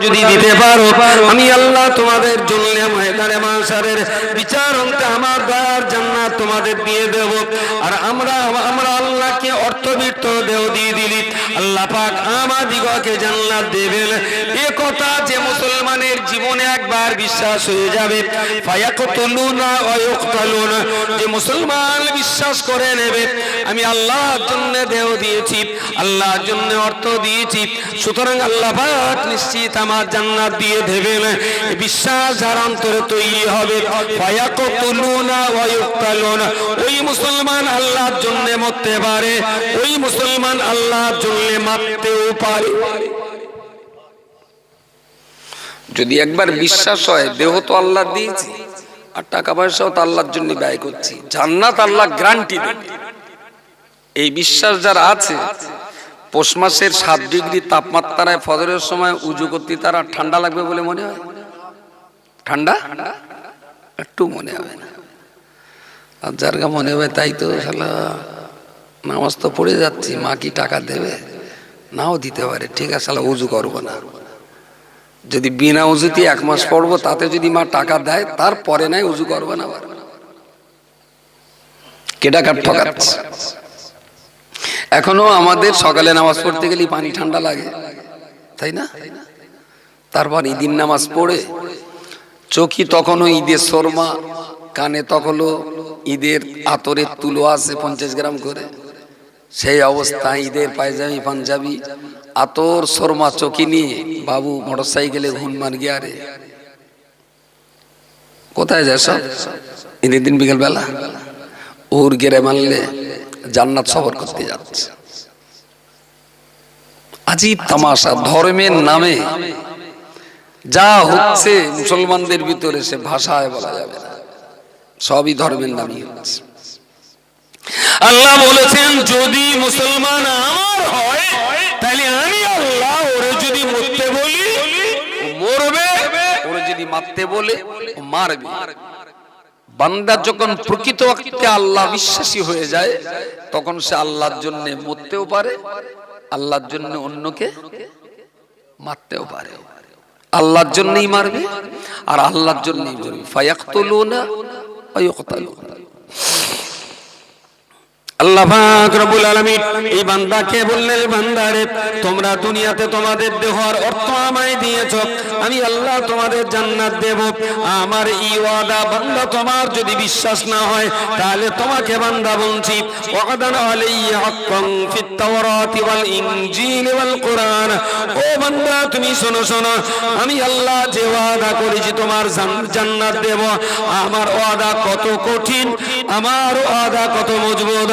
যদি দিতে পারো আমি আল্লাহ তোমাদের জন্য ময়দানে মাসারের বিচার অন্তে আমার দয়ার জান্নাত তোমাদের দিয়ে দেব। আর আমরা আমরা আল্লাহকে অর্থবিত্ত দেও দিয়ে দিলি। আল্লাহ পাক আমাদিগকে জান্নাত দেবেন। এ কথা যে মুসলমানের জীবনে একবার বিশ্বাস হয়ে যাবে। ফায়াকতুলুনা ওয়া যে মুসলমান বিশ্বাস করে নেবে। আমি আল্লাহর জন্য দেহ দিয়েছি, আল্লাহর জন্য অর্থ দিয়েছি। সুতরাং আল্লাহ পাক নিশ্চিত আমার জান্নাত দিয়ে দেবেন। বিশ্বাস যার অন্তরে তৈরি হবে। ফায়াকতুলুনা ওয়া ইউকতালুনা। ওই মুসলমান আল্লাহর জন্য মরতে পারে, ওই মুসলমান আল্লাহর জন্য মারতেও পারে। যদি একবার বিশ্বাস হয়, দেহ তো আল্লাহ দিয়েছি, আর টাকা পয়সাও তো আল্লাহর জন্য ব্যয় করছি, জান্নাত আল্লাহ গ্রান্টি দেবে। এই বিশ্বাস যারা আছে, পৌষ মাসের সাত ডিগ্রি তাপমাত্রায় ফজরের সময় উজু করতে তারা ঠান্ডা লাগবে বলে মনে হয়? ঠান্ডা? একটু মনে হবে না। আর যার গা মনে হবে তাই তো শালা নামাজ তো পড়ে যাচ্ছি, মা কি টাকা দেবে? নাও দিতে পারে, ঠিক আছে, শালা উজু করব না। যদি বিনা উজুতে এক মাস পড়ব, তাতে যদি মা টাকা দেয় তারপরে নাই উজু করব না এখনও আমাদের সকালে নামাজ পড়তে গেলে পানি ঠান্ডা লাগে, তাই না? তারপর ঈদিন নামাজ পড়ে চোখি তখনও ঈদের শর্মা, কানে তখনও ঈদের আতরের তুলো আছে পঞ্চাশ গ্রাম করে। সেই অবস্থায় ঈদের পায়জামি, পাঞ্জাবি, আতর শর্মা চকি নিয়ে বাবু মোটর সাইকেলে ঘুন মার গিয়া রে কোথায় যায় সব? ঈদের দিন বিকেল বেলা ওর গেরে মারলে জান্নাত সফর করতে যাচ্ছে। আজীব তামাশা, ধর্মের নামে যা হচ্ছে মুসলমানদের ভিতরে সে ভাষায় বলা যাবে না। সবই ধর্মের নামই হচ্ছে আল্লাহ বলেছেন, যদি মুসলমান আমার হয়, তাহলে আমি আল্লাহ ওরে যদি মরতে বলি মরবে। ওরে যদি মারতে বলে মারবে। বান্দা যখন প্রকৃত অর্থে আল্লাহ বিশ্বাসী হয়ে যায়, তখন সে আল্লাহর জন্য মরতেও পারে, আল্লাহর জন্য অন্যকে মারতেও পারে। আল্লাহর জন্যই মারবে, আর আল্লাহর জন্যই মরবে। ফায়াকতুলুনা Ayoko talaga. আল্লাহ পাক রব্বুল আলামিন, এই বান্দাকে বললেন, বান্দারে, তোমরা দুনিয়াতে তোমাদের দেহর অর্থ আমায় দিয়েছ, আমি আল্লাহ তোমাদের জান্নাত দেব। আমার এই ওয়াদা বান্দা তোমার যদি বিশ্বাস না হয়, তাহলে তোমাকে বান্দা বলছি, ওয়াদান আলাইয়া হাক্কান ফিত তাওরাতি ওয়াল ইনজিল ওয়াল কোরআন। ও বান্দা, তুমি শোনো শোনো, আমি আল্লাহ যে ওয়াদা করেছি তোমার জান্নাত দেব। আমার ওয়াদা কত কঠিন, আমার ওয়াদা কত মজবুত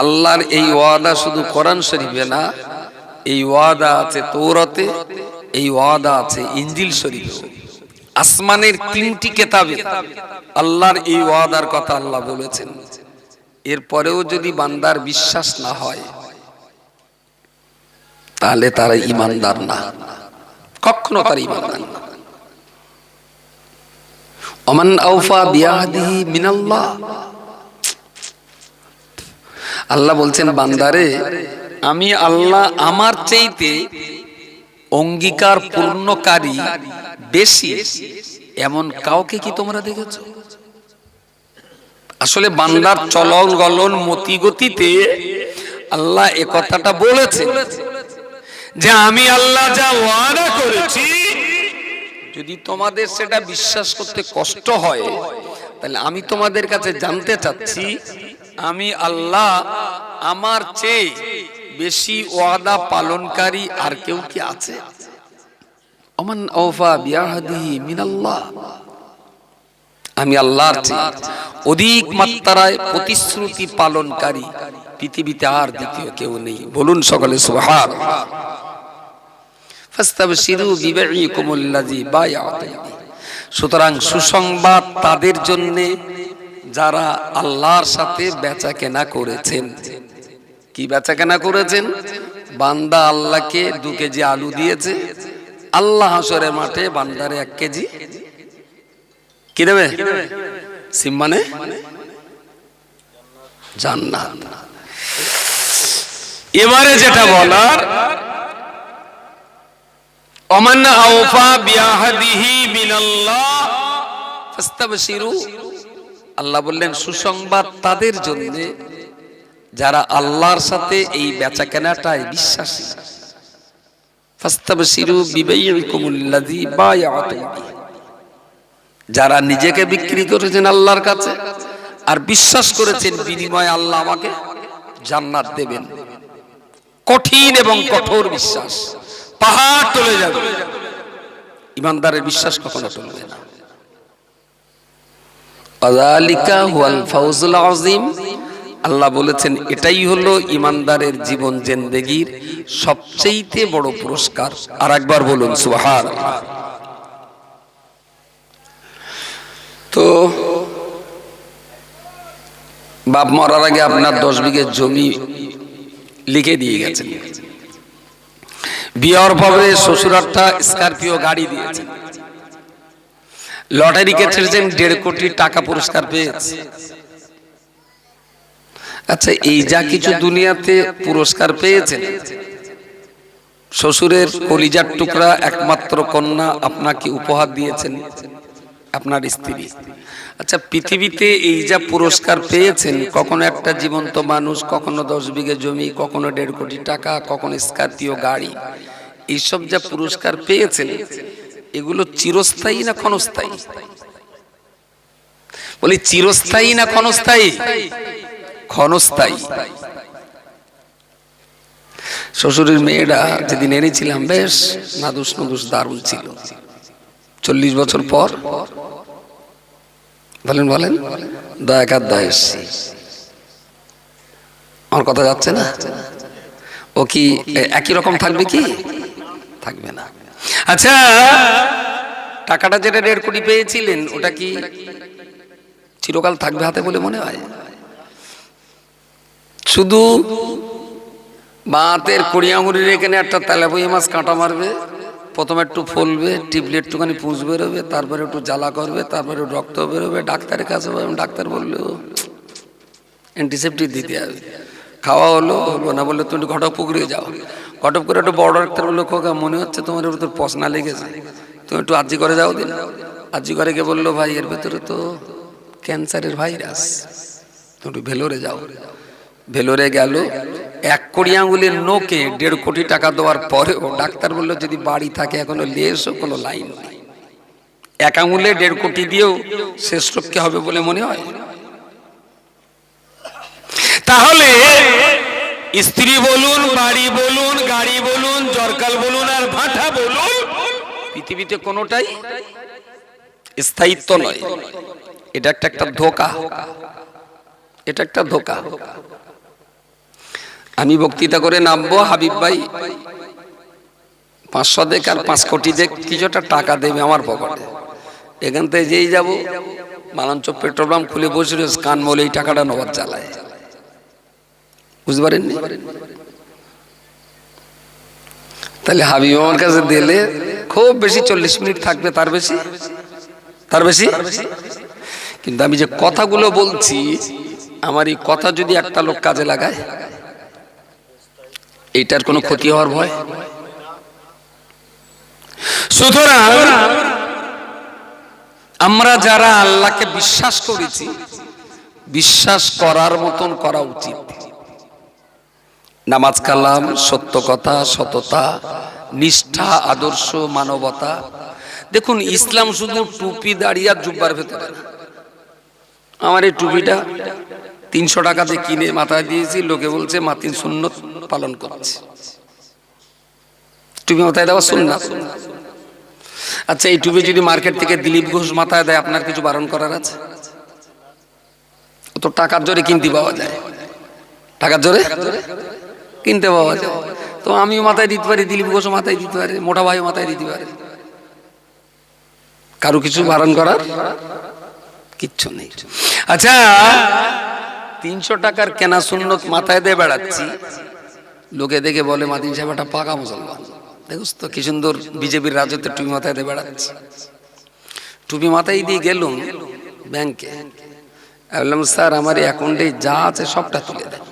আল্লাহর এই ওয়াদা শুধু কোরআন শরীফে না, এই ওয়াদা আছে তৌরতে, এই ওয়াদা আছে ইঞ্জিল শরীফে আসমানের তিনটি কেতাবে আল্লাহর এই ওয়াদার কথা আল্লাহ বলেছেন। এরপরেও যদি বান্দার বিশ্বাস না হয়, তাহলে তারা ইমানদার না। কখনো তার ইমানদার না। অমান আউফা বিয়াহাদিহি মিনাল্লাহ আল্লাহ বলছেন, বান্দারে, আমি আল্লাহ আমার চাইতে অঙ্গীকার পূর্ণকারী বেশি এমন কাউকে কি তোমরা দেখেছ? আসলে বান্দার চলন গলন মতিগতিতে আল্লাহ এ কথাটা বলেছে যে, আমি আল্লাহ যা ওয়াদা করেছি, যদি তোমাদের সেটা বিশ্বাস করতে কষ্ট হয়, তাহলে আমি তোমাদের কাছে জানতে চাচ্ছি আমি আল্লাহ আমার চেয়ে বেশি ওয়াদা পালনকারী আর কেউ কি আছে? আমি আল্লাহর চেয়ে অধিক মাত্রায় প্রতিশ্রুতি পালনকারী। পৃথিবীতে আর দ্বিতীয় কেউ নেই। বলুন সকলে বিহি। সুতরাং সুসংবাদ তাদের জন্যে যারা আল্লাহর সাথে বেচা কেনা করেছেন। কি বেচা কেনা করেছেন? বান্দা আল্লাহকে দু কেজি আলু দিয়েছে। আল্লাহ হাসরের মাঠে বান্দারে এক কেজি। কি দেবে? সিম মানে? এবারে যেটা বলার, অমান আওফা বিয়াহাদিহি মিনাল্লাহ ফাস্তাবশিরু। আল্লাহ বললেন, সুসংবাদ তাদের জন্য যারা আল্লাহর সাথে এই বেচা কেনাটায় বিশ্বাসী। যারা নিজেকে বিক্রি করেছেন আল্লাহর কাছে আর বিশ্বাস করেছেন বিনিময়ে আল্লাহ আমাকে জান্নাত দেবেন। কঠিন এবং কঠোর বিশ্বাস। পাহাড় চলে যাবে। ইমানদারের বিশ্বাস কখনো চলবে না। হুয়াল ফাউজুল আযীম। আল্লাহ বলেছেন, এটাই হলো ইমানদারের জীবন জিন্দেগির সবচেয়ে বড় পুরস্কার। আর একবার বলুন সুবহান তো, বাপ মরার আগে আপনার দশ বিঘে জমি লিখে দিয়ে গেছেন। বিয়ের পরে শ্বশুরারটা স্করপিও গাড়ি দিয়েছে লটারি কেটেছেন দেড় কোটি টাকা পুরস্কার পেয়েছে। আচ্ছা এই যা কিছু দুনিয়াতে পুরস্কার পেয়েছেন, শ্বশুরের কলিজার টুকরা একমাত্র কন্যা আপনাকে উপহার দিয়েছেন, আপনার স্ত্রী। আচ্ছা পৃথিবীতে এই যা পুরস্কার পেয়েছেন, কখনো একটা জীবন্ত মানুষ, কখনো দশ বিঘে জমি, কখনো দেড় কোটি টাকা, কখনো স্করপিও গাড়ি, এইসব যা পুরস্কার পেয়েছেন এগুলো চিরস্থায়ী না ক্ষণস্থায়ী? বলি, চিরস্থায়ী না ক্ষণস্থায়ী? ক্ষণস্থায়ী। শ্বশুরের মেয়েরা যেদিন এনেছিলাম, বেশ নাদুস নদুস দারুণ ছিল। চল্লিশ বছর পর, বলেন বলেন দয়াকার দয়া আমার কথা যাচ্ছে না? ও কি একই রকম থাকবে কি? থাকবে না। আচ্ছা টাকাটা যেটা দেড় কোটি পেয়েছিলেন, ওটা কি চিরকাল থাকবে হাতে বলে মনে হয় শুধু বাতের কুড়ি আঙুরের এখানে একটা তেলাবই মাছ কাঁটা মারবে, প্রথমে একটু ফলবে, টিপলে একটুখানি পুঁজ বেরোবে, তারপরে একটু জ্বালা করবে, তারপরে রক্ত বেরোবে, ডাক্তারের কাছে। ডাক্তার বলল অ্যান্টিসেপ্টিক দিতে হবে খাওয়া হলো হলো না বললে তুমি ঘটক পুকুরে যাও ঘটক করে একটু বড় ডাক্তার বলল খোকা, মনে হচ্ছে তোমার এর ভিতর পশনা লেগেছে। তুমি একটু আর্জি করে যাও দিন। আর্জি করে গিয়ে বলল, ভাই, এর ভেতরে তো ক্যান্সারের ভাইরাস। তুমি একটু ভেলোরে যাও। ভেলোরে গেল। এক কোটি আঙুলের নোকে দেড় কোটি টাকা দেওয়ার পরেও ডাক্তার বলল, যদি বাড়ি থাকে এখনও লেসও কোনো লাইন এক আঙুলে দেড় কোটি দিয়েও শেষ রক্ষে হবে বলে মনে হয়? তাহলে স্ত্রী বলুন, বাড়ি বলুন, গাড়ি বলুন, জরকাল বলুন আর ভাটা বলুন। পৃথিবীতে কোনোটাই স্থায়িত্ব নয়। এটা একটা একটা ধোকা। এটা একটা ধোকা। আমি বক্তৃতা করে নামবো, হাবিব ভাই। পাঁচশো দেখ আর পাঁচ কোটি দেখ কিছুটা টাকা দেবে আমার পকেটে। এখান থেকে যেই যাব মালাঞ্চ পেট্রোল পাম্প খুলে বসে কান বলে এই টাকাটা নেওয়ার জ্বালায়। বুঝতে পারেননি? তাহলে হাবিব আমার কাছে দিলে খুব বেশি চল্লিশ মিনিট থাকবে তার বেশি? তার বেশি? কিন্তু আমি যে কথাগুলো বলছি, আমার এই কথা যদি একটা লোক কাজে লাগায় এইটার কোনো ক্ষতি হওয়ার ভয়? সুতরাং আমরা যারা আল্লাহকে বিশ্বাস করেছি, বিশ্বাস করার মতন করা উচিত। নামাজ কালাম, সত্য কথা, সততা, নিষ্ঠা, আদর্শ, মানবতা। দেখুন, ইসলাম শুধু টুপি দাঁড়িয়ে আর জুব্বার ভেতরে আমার এই টুপিটা তিনশো টাকাতে কিনে মাথায় দিয়েছি, লোকে বলছে, মাতিন শূন্য পালন করছে। টুপি মাথায় দেওয়া সুন্নাত। আচ্ছা এই টুপি যদি মার্কেট থেকে দিলীপ ঘোষ মাথায় দেয়, আপনার কিছু বারণ করার আছে? তো টাকার জোরে কিনতে পাওয়া যায়। টাকার জোরে? কিনতে পাওয়া যায়। তো আমিও মাথায় দিতে পারি, দিলীপ ঘোষও মাথায় দিতে পারে, মোটা ভাইও মাথায় দিতে পারে। কারও কিছু বারণ করার কিচ্ছু নেই। আচ্ছা তিনশো টাকার কেনা সুন্নত মাথায় দিয়ে বেড়াচ্ছি। লোকে দেখে বলে মাদিন সাহেব একটা পাকা মুসলমান। দেখুস তো, কি সুন্দর বিজেপির রাজত্বের টুপি মাথায় দিয়ে বেড়াচ্ছি। টুপি মাথায় দিয়ে গেলুম ব্যাংকে। বললাম, স্যার, আমার অ্যাকাউন্টে যা আছে সবটা তুলে দেন।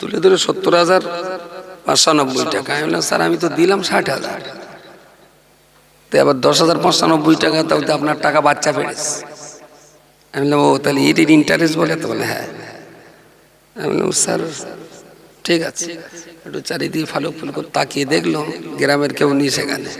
তুলে ধরে সত্তর হাজার পাঁচশানব্বই টাকা। আমি বললাম, স্যার, আমি তো দিলাম ষাট হাজার। তো আবার দশ হাজার পাঁচশানব্বই টাকা, তাও তো আপনার টাকা বাচ্চা পেরেছে আমি বললাম, ও, তাহলে এটির ইন্টারেস্ট বলে? তো বলে হ্যাঁ। আমি বললাম, স্যার, ঠিক আছে। একটু চারিদিকে ফালুক ফুল করে তাকিয়ে দেখলাম গ্রামের কেউ নেই সেখানে